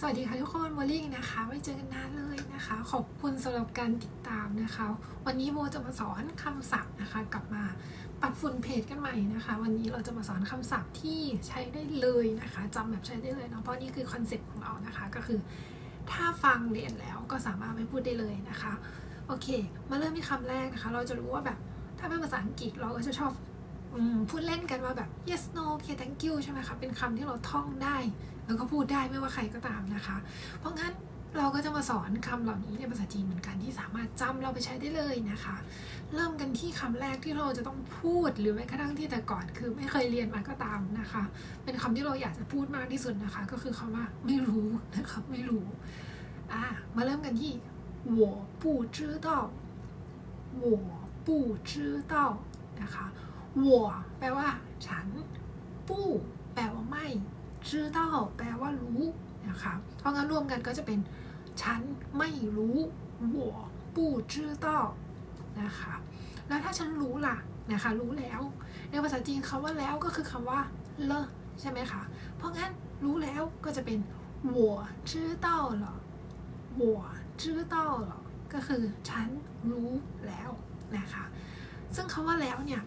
สวัสดีค่ะทุกคนวอลลี่นะคะไม่เจอกันนานเลยนะคะ ขอบคุณสำหรับการติดตามนะคะ วันนี้โมจะมาสอนคำศัพท์นะคะ กลับมาปัดฝุ่นเพจกันใหม่นะคะ วันนี้เราจะมาสอนคำศัพท์ที่ใช้ได้เลยนะคะจำแบบใช้ได้เลยเนาะเพราะนี่คือคอนเซ็ปต์ของเรานะคะก็คือ ถ้าฟังเรียนแล้วก็สามารถไปพูดได้เลยนะคะโอเค มาเริ่มที่คำแรกนะคะ เราจะรู้ว่าแบบถ้าเป็นภาษาอังกฤษเราก็จะชอบ พูดเล่นกันว่าแบบ yes no okay thank you ใช่ไหมคะ เป็นคำที่เราท่องได้ แล้วก็พูดได้ไม่ว่าใครก็ตามนะคะ เพราะงั้นเราก็จะมาสอนคำเหล่านี้ในภาษาจีนเหมือนกันที่สามารถจำเราไปใช้ได้เลยนะคะ เริ่มกันที่คำแรกที่เราจะต้องพูดหรือแม้กระทั่งที่แต่ก่อนคือไม่เคยเรียนมาก็ตามนะคะ เป็นคำที่เราอยากจะพูดมากที่สุดนะคะ ก็คือคำว่าไม่รู้นะคะไม่รู้อ่ะมาเริ่มกันที่我不知道我不知道นะคะ วัวแปลว่า ฉัน ปู้ แปลว่าไม่ชื่อต้าแปลว่ารู้นะคะ เพราะงั้นรวมกันก็จะเป็น ฉันไม่รู้วัวปู้ชื่อต้านะคะ แล้วถ้าฉันรู้ล่ะนะคะ รู้แล้ว ในภาษาจีนคำว่าแล้วก็คือคำว่าเลใช่ไหมคะ เพราะงั้นรู้แล้วก็จะเป็น我知道了我知道了ก็คือฉันรู้แล้วนะคะ ซึ่งคำว่าแล้วเนี่ย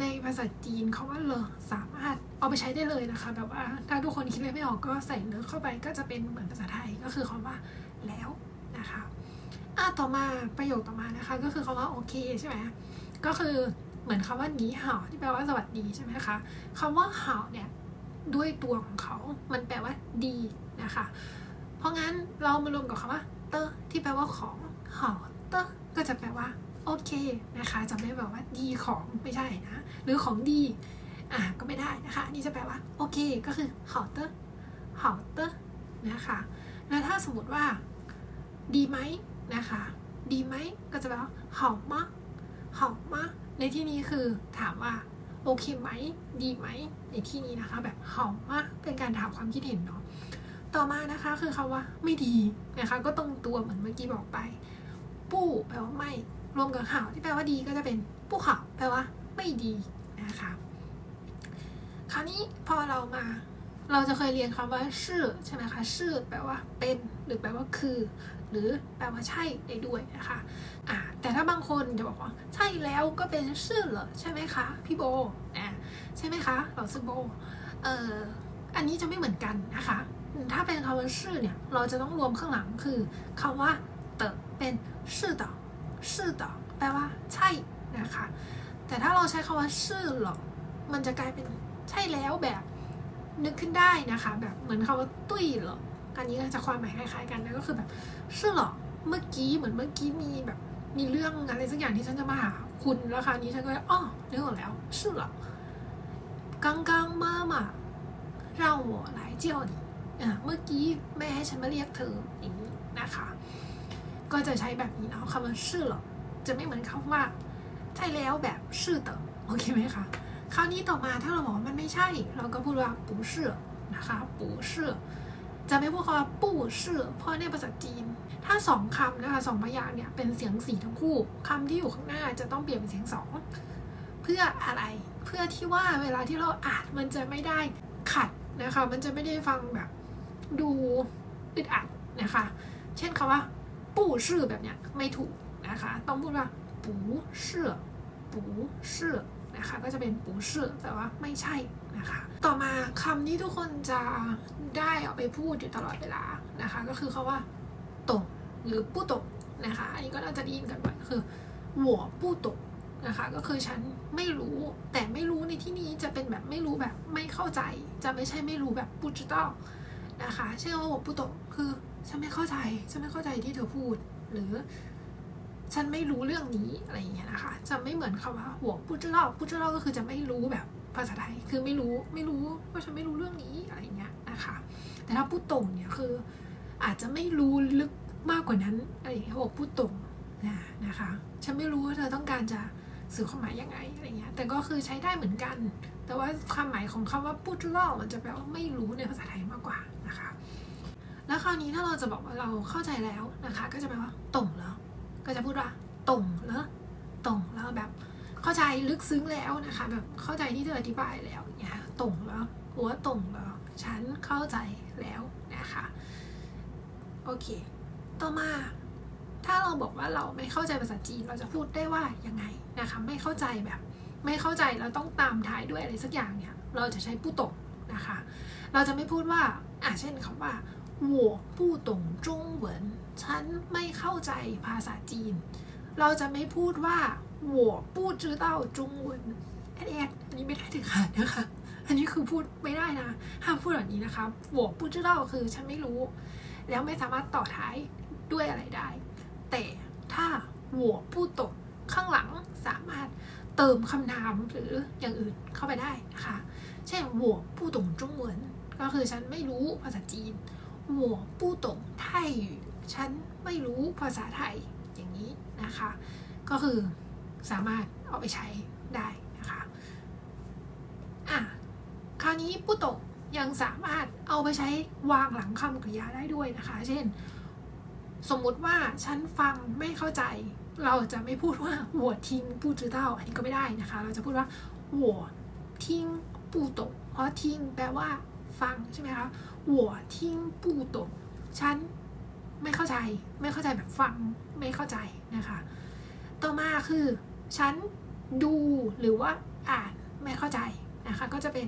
ในภาษาจีนคำว่าเลอสามารถเอาไปใช้ได้เลยนะคะ แบบว่าถ้าทุกคนคิดอะไรไม่ออกก็ใส่เลอเข้าไปก็จะเป็นเหมือนภาษาไทยก็คือคำว่าแล้วนะคะอะต่อมาประโยคต่อมานะคะ ก็คือคำว่าโอเคใช่ไหมก็คือเหมือนคำว่าหนีเห่าที่แปลว่าสวัสดีใช่ไหมคะคำว่าเห่าเนี่ยด้วยตัวของเขา มันแปลว่าดีนะคะ เพราะงั้นเรามารวมกับคำว่า เตอร์ที่แปลว่าของเห่าเตอร์ก็จะแปลว่า โอเคนะคะจะไม่แบบว่าดีของไม่ใช่นะ หรือของดี อ่ะก็ไม่ได้นะคะอันนี่จะแปลว่าโอเคก็คือ好的好的นะคะ แล้วถ้าสมมติว่า ดีไหมนะคะ ดีไหมก็จะแปลว่า好吗好吗ในที่นี้คือถามว่า โอเคไหม ดีไหม ในที่นี้นะคะ แบบ好吗เป็นการถามความคิดเห็นเนาะ ต่อมานะคะคือคำว่าไม่ดีนะคะ ก็ตรงตัวเหมือนเมื่อกี้บอกไป ปู้แปลว่าไม่ รวมกับข่าวที่แปลว่าดีก็จะเป็นปู้ข่าวแปลว่าไม่ดีนะคะคราวนี้พอเรามาเราจะเคยเรียนคำว่าชื่อใช่ไหมคะชื่อแปลว่าเป็นหรือแปลว่าคือ หรือแปลว่าใช่ได้ด้วยนะคะอ่าแต่ถ้าบางคนจะบอกว่า ใช่แล้วก็เป็นชื่อเหรอใช่ไหมคะพี่โบอ่าใช่ไหมคะเราซื้อโบเอ่ออันนี้จะไม่เหมือนกันนะคะ ถ้าเป็นคำว่าชื่อเนี่ยเราจะต้องรวมข้างหลังคือคำว่าเตอเป็นชื่อต่อ ซื่อต่อแปลว่าใช่นะคะ แต่ถ้าเราใช้คาว่าซื่อหรอกมันจะกลายเป็นใช่แล้วแบบนึกขึ้นได้นะคะ แบบเหมือนคาว่าตุ้ยหรอกอันนี้จะความหมายคล้ายๆกันนะก็คือแบบซื่อหรอกเมื่อกี้เหมือนเมื่อกี้มีแบบมีเรื่องอะไรสักอย่างที่ฉันจะมาหาคุณแล้วคราวนี้ฉันก็อ๋อนึกออกแล้วซื่อหรอกกังกังมามาเเมื่อกี้แม่ให้ฉันมาเรียกเธออย่างนี้นะคะ ก็จะใช้แบบนี้เนาะคำว่าชื่อหรอจะไม่เหมือนคำว่าใช่แล้วแบบชื่อเต๋อโอเคไหมคะคราวนี้ต่อมาถ้าเราบอกว่ามันไม่ใช่ เราก็พูดว่าปูเชื่อนะคะปูเชื่อจะไม่พูดคำว่าปูเชื่อเพราะในภาษาจีน ถ้าสองคำนะคะสองพยางค์เนี่ยเป็นเสียงสี่ทั้งคู่คำที่อยู่ข้างหน้าจะต้องเปลี่ยนเป็นเสียงสองเพื่ออะไร เพื่อที่ว่าเวลาที่เราอ่านมันจะไม่ได้ขัดนะคะ มันจะไม่ได้ฟังแบบดูอึดอัดนะคะ เช่นคำว่า ปู้ชื่อแบบเนี้ยไม่ถูกนะคะ ต้องพูดว่าปูชื่อปูชื่อนะคะก็จะเป็นปูชื่อแต่ว่าไม่ใช่นะคะ ต่อมาคำที่ทุกคนจะได้เอาไปพูดอยู่ตลอดเวลานะคะ ก็คือคาว่าตกหรือปู้ตกนะคะ อันนี้ก็น่าจะได้ยินกันบ่อยคือหัวปู้ตกนะคะ ก็คือฉันไม่รู้แต่ไม่รู้ในที่นี้จะเป็นแบบไม่รู้แบบไม่เข้าใจ จะไม่ใช่ไม่รู้แบบปูจิตอลนะคะเช่นว่าหัวปู้ตกคือ ฉันไม่เข้าใจฉันไม่เข้าใจที่เธอพูด หรือฉันไม่รู้เรื่องนี้อะไรอย่างเงี้ยนะคะ จะไม่เหมือนคำว่าหัวพูดเล่าพูดเล่าก็คือจะไม่รู้แบบภาษาไทยคือไม่รู้ไม่รู้ว่าฉันไม่รู้เรื่องนี้อะไรอย่างเงี้ยนะคะ แต่ถ้าพูดตรงเนี่ยคือ อาจจะไม่รู้ลึกมากกว่านั้นอะไรอย่างเงี้ยบอกพูดตรงนะนะคะ ฉันไม่รู้ว่าเธอต้องการจะสื่อความหมายยังไงอะไรเงี้ย แต่ก็คือใช้ได้เหมือนกัน แต่ว่าความหมายของคำว่าพูดเล่ามันจะแปลว่าไม่รู้ในภาษาไทยมากกว่า แล้วคราวนี้ถ้าเราจะบอกว่าเราเข้าใจแล้วนะคะ ก็จะแปลว่าตรงแล้ว ก็จะพูดว่าตรงแล้วตรงแล้วแบบเข้าใจลึกซึ้งแล้วนะคะ แบบเข้าใจที่เธออธิบายแล้วเนี่ยตรงแล้วหัวตรงแล้วฉันเข้าใจแล้วนะคะโอเค ต่อมา ถ้าเราบอกว่าเราไม่เข้าใจภาษาจีนเราจะพูดได้ว่ายังไงนะคะ ไม่เข้าใจแบบ ไม่เข้าใจเราต้องตามท้ายด้วยอะไรสักอย่างเนี่ย เราจะใช้ผู้ตกนะคะ เราจะไม่พูดว่าอะเช่นคำว่า 我不懂中文ฉันไม่เข้าใจภาษาจีน เราจะไม่พูดว่า我不知道中文แอดแอดอันนี้ไม่ได้ถึงขาดนะคะ อันนี้คือพูดไม่ได้นะ ห้ามพูดแบบนี้นะคะ我不知道คือฉันไม่รู้ แล้วไม่สามารถต่อท้ายด้วยอะไรได้ แต่ถ้าหัวผู้ตกข้างหลังสามารถเติมคำนามหรืออย่างอื่นเข้าไปได้นะคะ เช่นหัวผู้ตงจงเหวินก็คือฉันไม่รู้ภาษาจีน หัวผู้ตงไทยฉันไม่รู้ภาษาไทยอย่างนี้นะคะ ก็คือสามารถเอาไปใช้ได้นะคะอะคราวนี้ผู้ตกยังสามารถเอาไปใช้วางหลังคำกริยาได้ด้วยนะคะ เช่น สมมุติว่าฉันฟังไม่เข้าใจ เราจะไม่พูดว่าหัวทิ้งปูจือเต้าอันนี้ก็ไม่ได้นะคะ เราจะพูดว่าหัวทิ้งปูตกเพราะทิ้งแปลว่า ฟังใช่ไหมคะหัวทิ้งปูตกฉันไม่เข้าใจ ไม่เข้าใจแบบฟังไม่เข้าใจนะคะ ต่อมาคือ ฉันดูหรือว่าอ่านไม่เข้าใจนะคะ ก็จะเป็น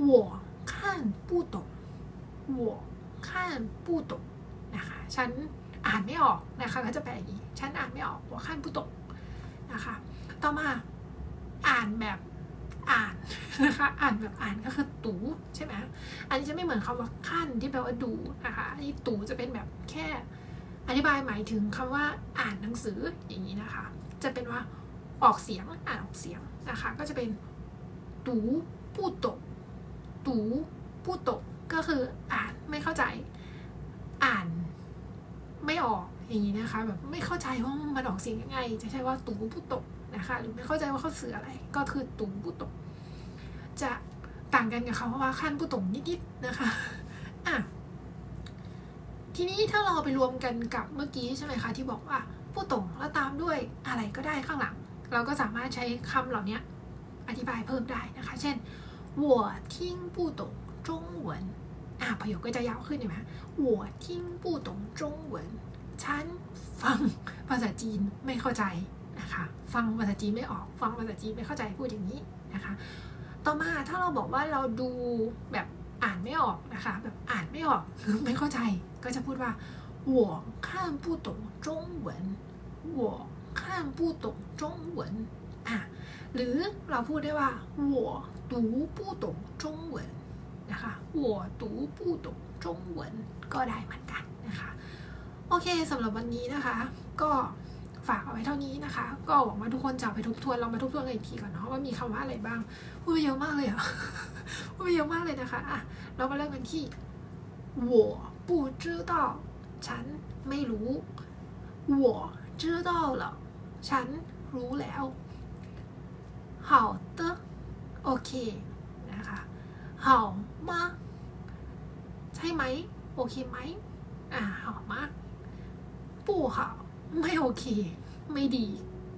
หัวข้านปูตกหัวข้านปูตกนะคะ ฉันอ่านไม่ออกนะคะก็จะแปลอย่างนี้ ฉันอ่านไม่ออกหัวขั้นผู้ตกนะคะ ต่อมาอ่านแบบ อ่านนะคะ อ่านแบบอ่านก็คือตูใช่ไหมอันนี้จะไม่เหมือนคำว่าขั้นที่แปลว่าดูนะคะ อันนี้ตูจะเป็นแบบแค่ อธิบายหมายถึงคำว่าอ่านหนังสืออย่างนี้นะคะ จะเป็นว่าออกเสียงอ่านออกเสียงนะคะ ก็จะเป็นตูผู้ตกตูผู้ตกก็คืออ่านไม่เข้าใจ อ่านไม่ออกอย่างนี้นะคะ แบบไม่เข้าใจว่ามันออกเสียงยังไง จะใช้ว่าตูผู้ตกนะคะ หรือไม่เข้าใจว่าเขาสื่ออะไร ก็คือตูผู้ตก จะต่างกันกับคำว่าขั้นผู้ตกนิดๆนะคะอ่ะทีนี้ถ้าเราไปรวมกันกับเมื่อกี้ใช่ไหมคะที่บอกว่าผู้ตกแล้วตามด้วยอะไรก็ได้ข้างหลัง เราก็สามารถใช้คำเหล่านี้อธิบายเพิ่มได้นะคะ เช่น我听不懂中文อ่ะประโยคก็จะยาวขึ้นเห็นไหม我听不懂中文ฉันฟังภาษาจีนไม่เข้าใจนะคะ ฟังภาษาจีนไม่ออก ฟังภาษาจีนไม่เข้าใจพูดอย่างนี้นะคะ ต่อมาถ้าเราบอกว่าเราดูแบบอ่านไม่ออกนะคะ แบบอ่านไม่ออกคือไม่เข้าใจ ก็จะพูดว่า我看不懂中文我看不懂中文อ่ะหรือเราพูดได้ว่า我读不懂中文นะคะ我读不懂中文ก็ได้เหมือนกันนะคะ โอเคสำหรับวันนี้นะคะ ก็ ฝากเอาไว้เท่านี้นะคะ ก็หวังว่าทุกคนจะเอาไปทบทวนเรามาทบทวนกันอีกทีก่อนเนาะว่ามีคำว่าอะไรบ้างพูดไปเยอะมากเลยอะ พูดไปเยอะมากเลยนะคะอ่ะเรามาเริ่มกันที่我不知道ฉันไม่รู้我知道了ฉันรู้แล้ว好的โอเคนะคะ好吗ใช่ไหมโอเคไหมอ่า好吗不好 ไม่โอเค ไม่ดี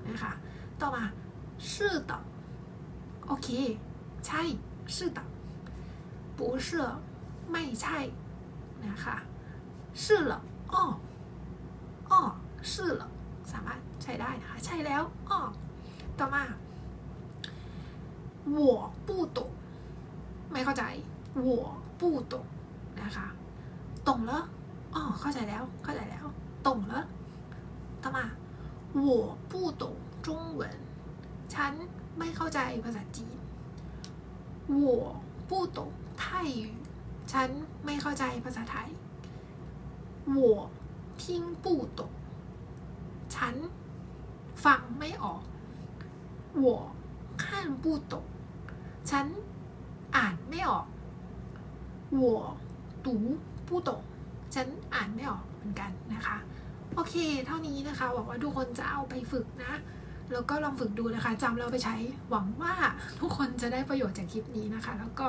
นะคะ ต่อมาชื่อต่อโอเค ใช่ชื่อต่อ不是ไม่ใช่นะคะชื่อเหออ้ออ้ช่อเหรอสามารถใช้ได้นะคะ ใช่แล้วอ้อต่อมาหัวปูตกไม่เข้าใจหัวปูตกนะคะตรงแล้วอ๋อเข้าใจแล้ว เข้าใจแล้ว ตรงแล้ว ต่อมา我不懂中文ฉันไม่เข้าใจภาษาจีน我不懂泰语ฉันไม่เข้าใจภาษาไทย我听不懂ฉันฟังไม่ออก我看不懂ฉันอ่านไม่ออก我读不懂ฉันอ่านไม่ออกเหมือนกันนะคะ โอเค เท่านี้นะคะ หวังว่าทุกคนจะเอาไปฝึกนะ แล้วก็ลองฝึกดูนะคะจำเราไปใช้ หวังว่าทุกคนจะได้ประโยชน์จากคลิปนี้นะคะ แล้วก็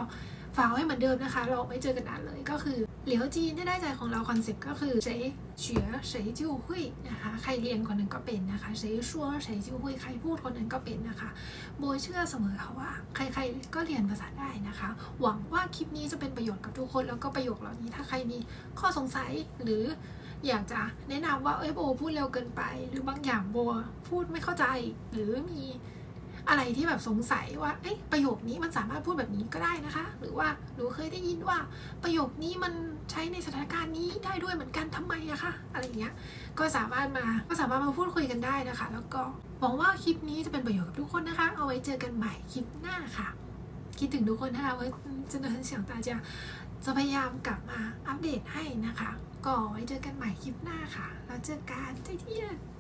ฝากไว้เหมือนเดิมนะคะ เราไม่เจอกันนานเลยก็คือเหลียวจีนที่ได้ใจของเราคอนเซ็ปต์ก็คือเฉยเฉือเฉยจิ้วหุยนะคะ ใครเรียนคนหนึ่งก็เป็นนะคะเฉยชัวเฉยจิ้วหุยใครพูดคนหนึ่งก็เป็นนะคะ โบยเชื่อเสมอค่ะว่า ใครๆก็เรียนภาษาได้นะคะ หวังว่าคลิปนี้จะเป็นประโยชน์กับทุกคนแล้วก็ประโยคเหล่านี้ถ้าใครมีข้อสงสัยหรือ อยากจะแนะนำว่าเอ้ยโบพูดเร็วเกินไป หรือบางอย่างโบพูดไม่เข้าใจ หรือมีอะไรที่แบบสงสัยว่าเอ้ยประโยคนี้มันสามารถพูดแบบนี้ก็ได้นะคะ หรือว่าหนูเคยได้ยินว่าประโยคนี้มันใช้ในสถานการณ์นี้ได้ด้วยเหมือนกันทำไมอะคะอะไรอย่างเงี้ยก็สามารถมาก็สามารถมาพูดคุยกันได้นะคะ แล้วก็หวังว่าคลิปนี้จะเป็นประโยชน์กับทุกคนนะคะ เอาไว้เจอกันใหม่คลิปหน้าค่ะ คิดถึงทุกคนนะคะว่าจะเดินเสียงตาจะจะพยายามกลับมาอัปเดตให้นะคะ ก็ไว้เจอกันใหม่คลิปหน้าค่ะแล้วเจอกัน再见